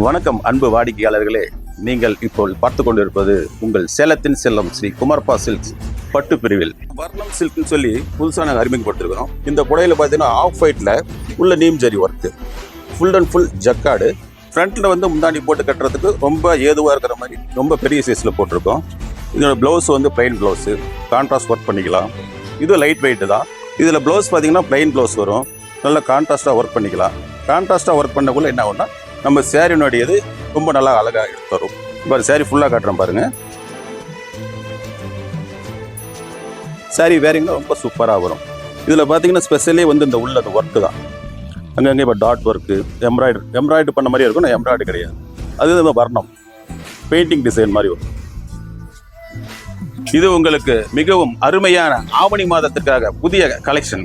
வணக்கம் அன்பு வாடிக்கையாளர்களே. நீங்கள் இப்போ பார்த்து கொண்டிருப்பது உங்கள் சேலத்தின் செல்லம் ஸ்ரீ குமார்பா சில்க்ஸ் பட்டு பிரிவில். வர்ணம் சில்க்னு சொல்லி புதுசாக நாங்கள் அறிமுகப்படுத்திருக்கிறோம். இந்த புடையில பார்த்தீங்கன்னா ஆஃப் ஒயிட்டில் உள்ள நீம் zari work full and full jacquard ஃப்ரண்ட்டில் வந்து முந்தாண்டி போட்டு கட்டுறதுக்கு ரொம்ப ஏதுவாக இருக்கிற மாதிரி ரொம்ப பெரிய சைஸில் போட்டிருக்கோம். இதோட ப்ளவுஸ் வந்து பிளைன் ப்ளவுஸு கான்ட்ராஸ்ட் ஒர்க் பண்ணிக்கலாம். இது லைட் வெயிட்டு தான். இதில் ப்ளவுஸ் பார்த்தீங்கன்னா பிளைன் ப்ளவுஸ் வரும். நல்லா கான்ட்ராஸ்ட்டாக ஒர்க் பண்ணிக்கலாம். கான்ட்ராஸ்ட்டாக ஒர்க் பண்ணக்குள்ளே என்ன ஆகும்னா நம்ம சேரீனுடையது ரொம்ப நல்லா அழகாக எடுத்து தரும் இப்போ சேரீ ஃபுல்லாக காட்டுறேன் பாருங்கள் சாரி வேறிங்கன்னா ரொம்ப சூப்பராக வரும். இதில் பார்த்தீங்கன்னா ஸ்பெஷலே வந்து இந்த உள்ள அந்த ஒர்க்கு தான். அங்கங்கே இப்போ டாட் ஒர்க்கு எம்ப்ராய்டரி எம்ப்ராய்டரி பண்ண மாதிரியே இருக்கும் நான் எம்ப்ராய்டரி கிடையாது. அது நம்ம வர்ணம். பெயிண்டிங் டிசைன் மாதிரி வரும். இது உங்களுக்கு மிகவும் அருமையான ஆவணி மாதத்துக்காக புதிய கலெக்ஷன்